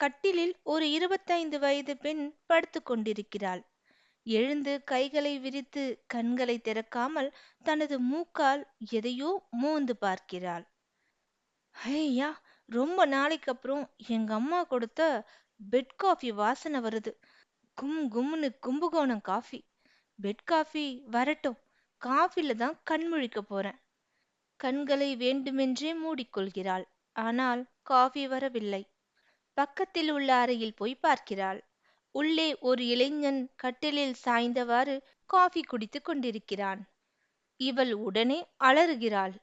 கட்டிலில் ஒரு இருபத்தைந்து வயது பெண் படுத்து கொண்டிருக்கிறாள். எழுந்து கைகளை விரித்து கண்களை திறக்காமல் தனது மூக்கால் எதையோ மோந்து பார்க்கிறாள். ஐயா ரொம்ப நாளைக்கு அப்புறம் எங்க அம்மா கொடுத்த பெட் காஃபி வாசனை வருது. கும் கும்னு கும்பகோணம் காஃபி. பெட் காஃபி வரட்டும் காஃபில தான் கண்முழிக்க போறேன். கண்களை வேண்டுமென்றே மூடிக்கொள்கிறாள். ஆனால் காஃபி வரவில்லை. பக்கத்தில் உள்ள அறையில் போய் பார்க்கிறாள். உள்ளே ஒரு இளைஞன் கட்டிலில் சாய்ந்தவாறு காஃபி குடித்துக் கொண்டிருக்கிறான். இவள் உடனே அலறுகிறாள்.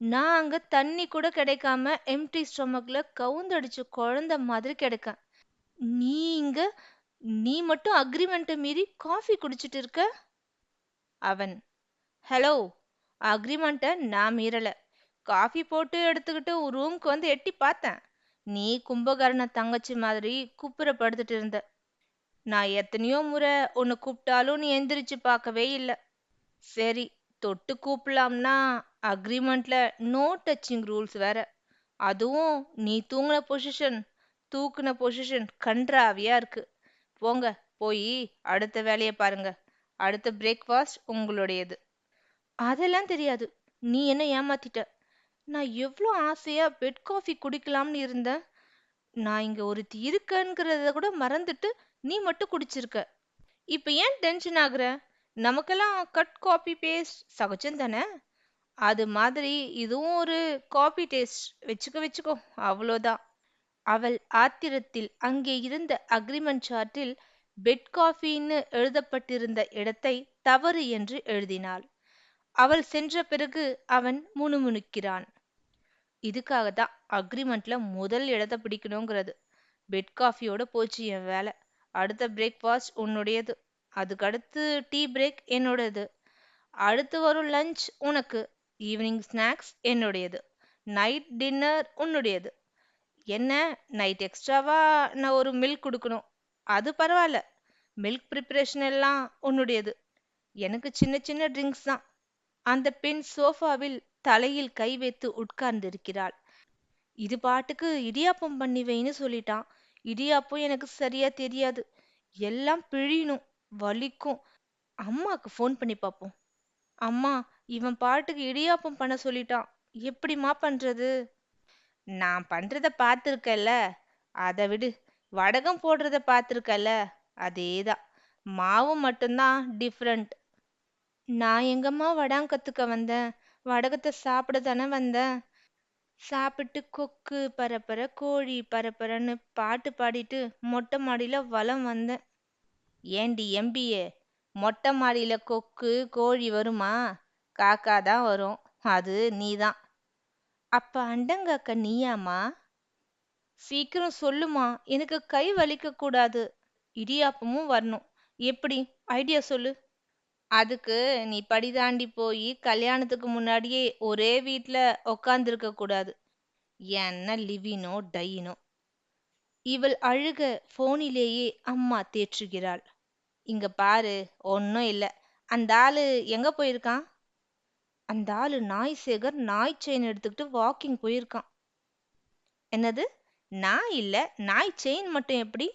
நான் அங்க தண்ணி கூட கிடைக்காம எம்டி ஸ்டொமக்ல கவுந்தடிச்சு குழந்தை மாதிரி கிடக்கேன். நீ இங்க நீ மட்டும் அக்ரிமெண்ட்டை மீறி காஃபி குடிச்சிட்டு இருக்க? அவன் ஹலோ அக்ரிமெண்ட்டை நான் மீறல. காஃபி போட்டு எடுத்துக்கிட்டு ரூம்க்கு வந்து எட்டி பார்த்தேன். நீ கும்பகர்ண தங்கச்சி மாதிரி குப்புற படுத்துட்டு இருந்த. நான் எத்தனையோ முறை உன்னை கூப்பிட்டாலும் நீ எந்திரிச்சு பார்க்கவே இல்லை. சரி தொட்டு கூப்பிடலாம்னா அக்ரிமெண்ட்ல நோ டச்சிங் ரூல்ஸ் வேற. அதுவும் நீ தூங்கின பொசிஷன் தூக்குன பொசிஷன் கன்றாவியா இருக்கு. போங்க போய் அடுத்த வேலையை பாருங்க. அடுத்த பிரேக்ஃபாஸ்ட் உங்களுடையது. அதெல்லாம் தெரியாது. நீ என்ன ஏமாத்திட்ட? நான் எவ்வளோ ஆசையா பெட் காஃபி குடிக்கலாம்னு இருந்தேன். நான் இங்க ஒருத்தி இருக்கேங்கிறத கூட மறந்துட்டு நீ மட்டும் குடிச்சிருக்க. இப்போ ஏன் டென்ஷன் ஆகுற? நமக்கெல்லாம் கட் காப்பி பேஸ்ட் சகஜம் தானே? அது மாதிரி இதுவும் ஒரு காபி டேஸ்ட் வச்சுக்க வச்சுக்கோ அவ்வளோதான். அவள் ஆத்திரத்தில் அங்கே இருந்த அக்ரிமெண்ட் சார்ட்டில் பெட் காஃபின்னு எழுதப்பட்டிருந்த இடத்தை தவறு என்று எழுதினாள். அவள் சென்ற பிறகு அவன் முணுமுணுக்கிறான். இதுக்காக தான் அக்ரிமெண்ட்ல முதல் இடத்த பிடிக்கணுங்கிறது. பெட் காஃபியோட போச்சு என் வேலை. அடுத்த பிரேக்ஃபாஸ்ட் உன்னுடையது. அதுக்கடுத்து டீ பிரேக் என்னோடது. அடுத்து வரும் லஞ்ச் உனக்கு. ஈவினிங் ஸ்நாக்ஸ் என்னுடையது. நைட் டின்னர் உன்னுடையது. என்ன? நைட் எக்ஸ்ட்ராவா நான் ஒரு மில்க் கொடுக்கணும். அது பரவாயில்ல. மில்க் ப்ரிப்பரேஷன் எல்லாம் உன்னுடையது. எனக்கு சின்ன சின்ன ட்ரிங்க்ஸ் தான். அந்த பெண் சோஃபாவில் தலையில் கை வைத்து உட்கார்ந்திருக்கிறாள். இது பாட்டுக்கு இடியாப்பம் பண்ணி வைன்னு சொல்லிட்டான். இடியாப்பம் எனக்கு சரியா தெரியாது. எல்லாம் பிழியணும் வலிக்கும். அம்மாக்கு ஃபோன் பண்ணி பார்ப்போம் அம்மா இவன் பாட்டுக்கு இடியாப்பம் பண்ண சொல்லிட்டான். எப்படிம்மா பண்றது? நான் பண்றத பார்த்துருக்கல அதை விடு. வடகம் போடுறத பார்த்துருக்கல்ல. அதேதான் மாவு மட்டும்தான் டிஃப்ரெண்ட் நான் எங்கம்மா வடாம் கத்துக்க வந்தேன்? வடகத்தை சாப்பிட தானே வந்தேன் சாப்பிட்டு கொக்கு பரப்பர கோழி பரப்பரன்னு பாட்டு பாடிட்டு மொட்டை மாடியில வலம் வந்தேன் ஏண்டி எம்பிஏ மொட்டை மாடியில கொக்கு கோழி வருமா? காக்கா தான் வரும். அது நீதான். அப்ப அண்டங்காக்க நீயாமா சீக்கிரம் சொல்லுமா. எனக்கு கை வலிக்க கூடாது இடியாப்பமும் வரணும். எப்படி? ஐடியா சொல்லு. அதுக்கு நீ படி தாண்டி போய் கல்யாணத்துக்கு முன்னாடியே ஒரே வீட்ல உக்காந்துருக்க கூடாது. என்ன லிவினோ டையினோ இவள் அழுக போனிலேயே அம்மா தேற்றுகிறாள். இங்க பாரு ஒன்னும் இல்ல. அந்த ஆளு எங்க போயிருக்கான்? அந்த ஆளு நாய் சேகர் நாய் செயின் எடுத்துக்கிட்டு வாக்கிங் போயிருக்கான். என்னது? நாய் இல்ல நாய் செயின் மட்டும் எப்படி?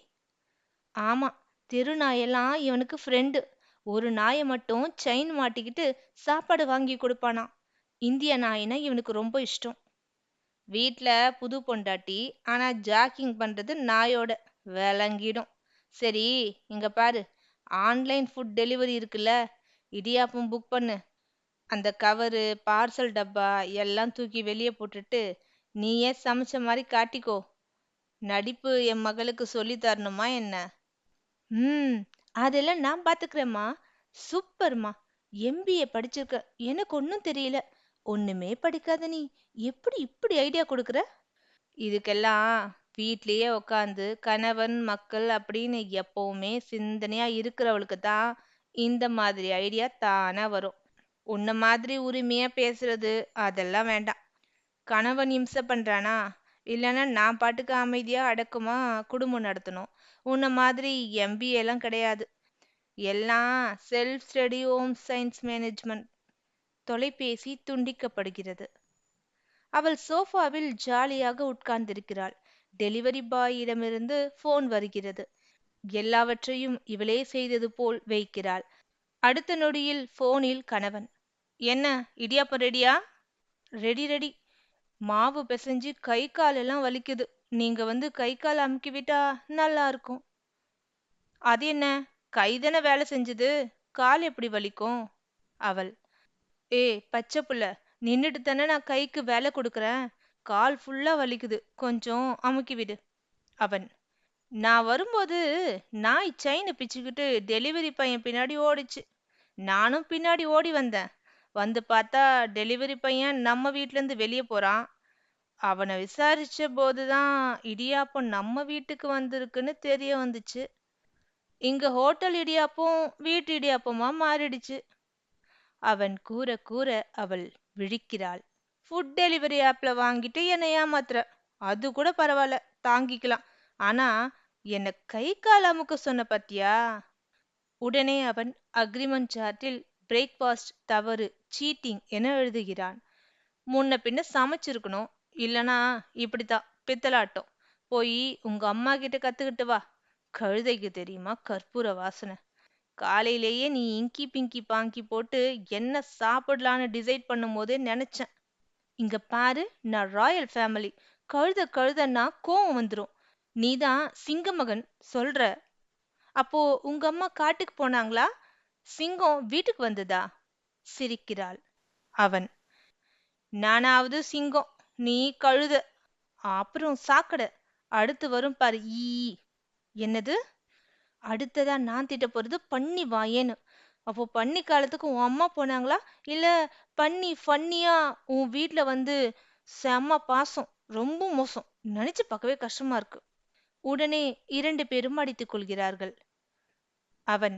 ஆமா தெரு நாயெல்லாம் இவனுக்கு ஃப்ரெண்டு ஒரு நாயை மட்டும் செயின் மாட்டிக்கிட்டு சாப்பாடு வாங்கி கொடுப்பானா? இந்திய நாயினா இவனுக்கு ரொம்ப இஷ்டம். வீட்டில் புது பொண்டாட்டி ஆனால் ஜாக்கிங் பண்ணுறது நாயோட விளங்கிடும். சரி இங்கே பாரு. ஆன்லைன் ஃபுட் டெலிவரி இருக்குல்ல இடியாப்பம் புக் பண்ணு. அந்த கவரு பார்சல் டப்பா எல்லாம் தூக்கி வெளியே போட்டுட்டு நீயே சமைச்ச மாதிரி காட்டிக்கோ. நடிப்பு என் மகளுக்கு சொல்லி தரணுமா என்ன? ம் அதெல்லாம் நான் பாத்துக்கிறேம்மா. சூப்பர்மா. எம்பிஏ படிச்சிருக்க. எனக்கு ஒன்றும் தெரியல. ஒண்ணுமே படிக்காத நீ. எப்படி இப்படி ஐடியா கொடுக்குற? இதுக்கெல்லாம் வீட்லயே உக்காந்து கணவன் மக்கள் அப்படின்னு எப்பவுமே சிந்தனையா இருக்கிறவளுக்கு தான் இந்த மாதிரி ஐடியா தானா வரும். உன்ன மாதிரி உரிமையா பேசுறது அதெல்லாம் வேண்டாம். கணவன் இம்சை பண்றானா? இல்லைன்னா நான் பாட்டுக்கு அமைதியா அடக்கமா குடும்பம் நடத்தணும். உன்ன மாதிரி எம்பிஏ எல்லாம் கிடையாது. எல்லாம் self study home science management தொலைபேசி துண்டிக்கப்படுகிறது. அவள் சோஃபாவில் ஜாலியாக உட்கார்ந்திருக்கிறாள். டெலிவரி பாயிடமிருந்து போன் வருகிறது. எல்லாவற்றையும் இவளே செய்தது போல் வைக்கிறாள். அடுத்த நொடியில் போனில் கணவன் என்ன இடியாப்பம் ரெடியா ரெடி ரெடி மாவு பிசைஞ்சு கை காலெல்லாம் வலிக்குது. நீங்க வந்து கை கால் அமுக்கி விட்டா நல்லா இருக்கும். அது என்ன? கைதானே வேலை செஞ்சது. கால் எப்படி வலிக்கும்? அவள் ஏ பச்சை புள்ள நின்றுட்டு தானே நான் கைக்கு வேலை கொடுக்குறேன். கால் ஃபுல்லா வலிக்குது. கொஞ்சம் அமுக்கி விடு. அவன் நான் வரும்போது நாய் செயினை பிச்சுக்கிட்டு டெலிவரி பையன் பின்னாடி ஓடிச்சு. நானும் பின்னாடி ஓடி வந்தேன். வந்து பார்த்தா டெலிவரி பையன் நம்ம வீட்டிலேருந்து வெளியே போறான். அவனை விசாரிச்ச போதுதான் இடியாப்பம் நம்ம வீட்டுக்கு வந்திருக்குன்னு தெரிய வந்துச்சு. இங்க ஹோட்டல் இடியாப்பம் வீட்டு இடியாப்பமா மாறிடுச்சு. அவன் கூற கூற அவள் விழிக்கிறாள். ஃபுட் டெலிவரி ஆப்ல வாங்கிட்டு என்னை ஏமாத்துற. அது கூட பரவாயில்ல தாங்கிக்கலாம். ஆனா என்னை கை கால் அமுக்க சொன்ன பத்தியா? உடனே அவன் அக்ரிமெண்ட் சார்ட்டில் பிரேக்ஃபாஸ்ட் தவறு சீட்டிங் என எழுதுகிறான். முன்ன பின்ன சமைச்சிருக்கணும். இல்லனா இப்படித்தான் பித்தலாட்டம். போய் உங்க அம்மா கிட்ட கத்துக்கிட்டு வா. கழுதைக்கு தெரியுமா கற்பூர வாசனை. காலையிலேயே நீ இங்கி பிங்கி பாங்கி போட்டு என்ன சாப்பிடலான்னு டிசைட் பண்ணும் போதே நினைச்சேன். இங்க பாரு நான் ராயல் ஃபேமிலி கழுத கழுதன்னா கோவம் வந்துடும் நீதான் சிங்கமகன் சொல்ற. அப்போ உங்க அம்மா காட்டுக்கு போனாங்களா? சிங்கம் வீட்டுக்கு வந்ததா? சிரிக்கிறாள் அவன். நானாவது சிங்கம். நீ கழுத. அப்புறம் சாக்கட. அடுத்து வரும் பாரு ஈ. என்னது? அடுத்ததா நான் திட்ட போறது பண்ணி வாயேன்னு. அப்போ பண்ணி காலத்துக்கு உன் அம்மா போனாங்களா? இல்ல பண்ணி ஃபன்னியா உன் வீட்ல வந்து செம்ம பாசம் ரொம்ப மோசம். நினைச்சு பார்க்கவே கஷ்டமா இருக்கு. உடனே இரண்டு பேரும் அடித்துக் கொள்கிறார்கள். அவன்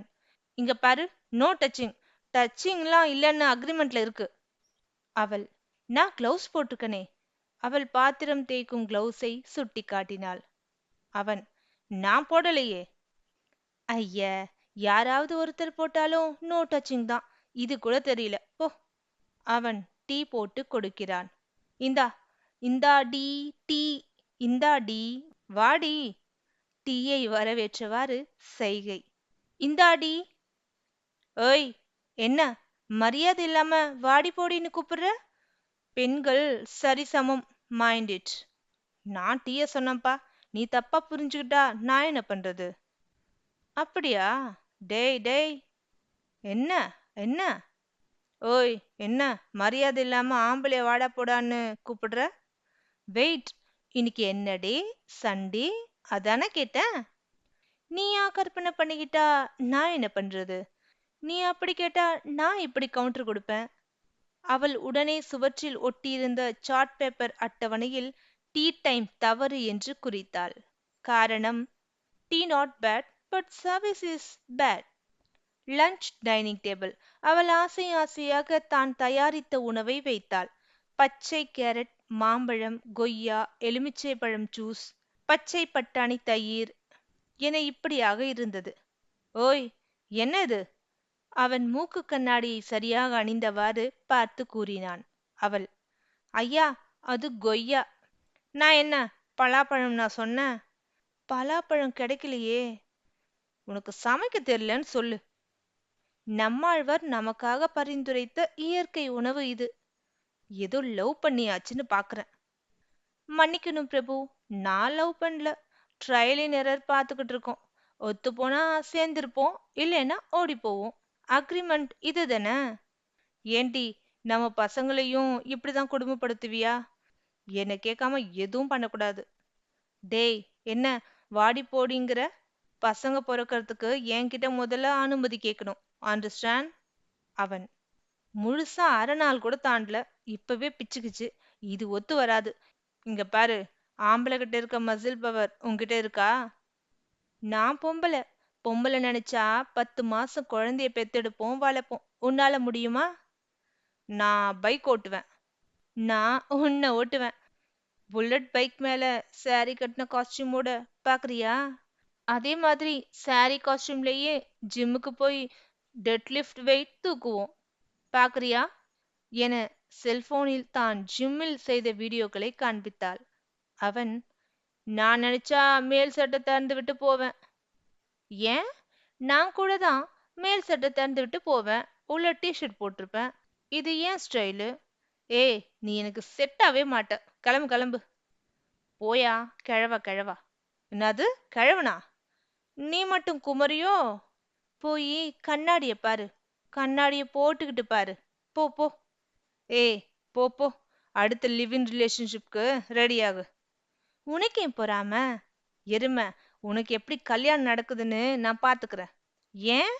இங்க பாரு நோ டச்சிங் டச்சிங்லாம் இல்லைன்னு அக்ரிமெண்ட்ல இருக்கு. அவள் நான் கிளவுஸ் போட்டிருக்கனே. அவள் பாத்திரம் தேய்க்கும் கிளவுஸை சுட்டி காட்டினாள். அவன் நான் போடலையே. ஐய யாராவது ஒருத்தர் போட்டாலும் நோ டச்சிங் தான். இது கூட தெரியல. போ. அவன் டீ போட்டு கொடுக்கிறான். இந்தா இந்தா டி டீ இந்தா டி வாடி டீயை வரவேற்றவாறு செய்கை. இந்தாடி ஓய் என்ன மரியாதை இல்லாம வாடி போடின்னு கூப்பிடுற? பெண்கள் சரிசமம் மைண்ட் இட் நான் டீய சொன்னப்பா நீ தப்பா புரிஞ்சுக்கிட்டா நான் என்ன பண்றது? அப்படியா? டேய் டேய். என்ன? என்ன? ஓய் என்ன? மரியாதை இல்லாம ஆம்பளைய வாடா போடான்னு கூப்பிடுற? வெயிட். இன்னைக்கு என்னடி சண்டே? அதானே கேட்டேன். நீயா கற்பனை பண்ணிக்கிட்டா நான் என்ன பண்றது? நீ அப்படி கேட்டா நான் இப்படி கவுண்டர் கொடுப்பேன். அவள் உடனே சுவற்றில் ஒட்டியிருந்த சார்ட் பேப்பர் அட்டவணையில் டீ டைம் தவறு என்று குறித்தாள். காரணம் tea not bad but service is bad lunch dining table அவள் ஆசை ஆசையாக தான் தயாரித்த உணவை வைத்தாள். பச்சை கேரட் மாம்பழம் கொய்யா எலுமிச்சை பழம் ஜூஸ் பச்சை பட்டாணி தயிர் என இப்படியாக இருந்தது. ஓய் என்ன இது அவன் மூக்கு கண்ணாடியை சரியாக அணிந்தவாறு பார்த்து கூறினான். அவள் ஐயா அது கொய்யா. நான் என்ன பலாப்பழம் நான் சொன்னேன் பலாப்பழம் கிடைக்கலையே. உனக்கு சமைக்க தெரியலன்னு சொல்லு. நம்மாழ்வார் நமக்காக பரிந்துரைத்த இயற்கை உணவு இது. ஏதோ லவ் பண்ணியாச்சுன்னு பாக்குறேன். மன்னிக்கணும் பிரபு நான் லவ் பண்ணல. ட்ரையலின் எரர் பார்த்துக்கிட்டு இருக்கோம். ஒத்து போனா சேர்ந்திருப்போம் இல்லைன்னா ஓடி போவோம். அக்ரிமெண்ட் இதுதானே? ஏண்டி நம்ம பசங்களையும் இப்படிதான் கொடுமைப்படுத்துவியா? என்ன கேட்காம எதுவும் பண்ணக்கூடாது. டேய் என்ன வாடி போடிங்கிற? பசங்க பிறக்கிறதுக்கு என்கிட்ட முதல்ல அனுமதி கேட்கணும். அண்டர்ஸ்டாண்ட் அவன் முழுசா அரை நாள் கூட தாண்டல. இப்பவே பிச்சுக்குச்சு. இது ஒத்து வராது. இங்க பாரு ஆம்பளை கிட்ட இருக்க மசில் பவர் உங்ககிட்ட இருக்கா? நான் பொம்பளை. பொம்பளை நினைச்சா பத்து மாசம் குழந்தைய பெத்தெடுப்போம் வளர்ப்போம். உன்னால முடியுமா? நான் பைக் ஓட்டுவேன். நான் உன்னை ஓட்டுவேன். புல்லட் பைக் மேல சாரி கட்டின காஸ்டியூமோட பாக்குறியா? அதே மாதிரி சாரி காஸ்டியூம்லயே ஜிம்முக்கு போய் டெட் லிஃப்ட் வெயிட் தூக்குவோம். பாக்குறியா? என செல்போனில் தான் ஜிம்மில் செய்த வீடியோக்களை காண்பித்தாள். அவன் நான் நினைச்சா மேல் சட்டை திறந்து விட்டு போவேன். ஏன்? நான் கூட தான் மேல் சட்டை திறந்து விட்டு போவேன் உள்ள டிஷர்ட் போட்டிருப்பேன். இது ஏன் ஸ்டைலு ஏய் நீ எனக்கு செட்டாவே மாட்ட. கிளம்பு கிளம்பு. போயா கிழவா கிழவா. என்னது கிழவனா? நீ மட்டும் குமரியோ? போய் கண்ணாடிய பாரு. கண்ணாடிய போட்டுக்கிட்டு பாரு. போ போ. ஏய் போ போ. அடுத்த லிவிங் ரிலேஷன்ஷிப்க்கு ரெடியாகு உனக்கு ஏன் பொறாம? எருமை. உனக்கு எப்படி கல்யாணம் நடக்குதுன்னு நான் பாத்துக்கிறேன். ஏன்?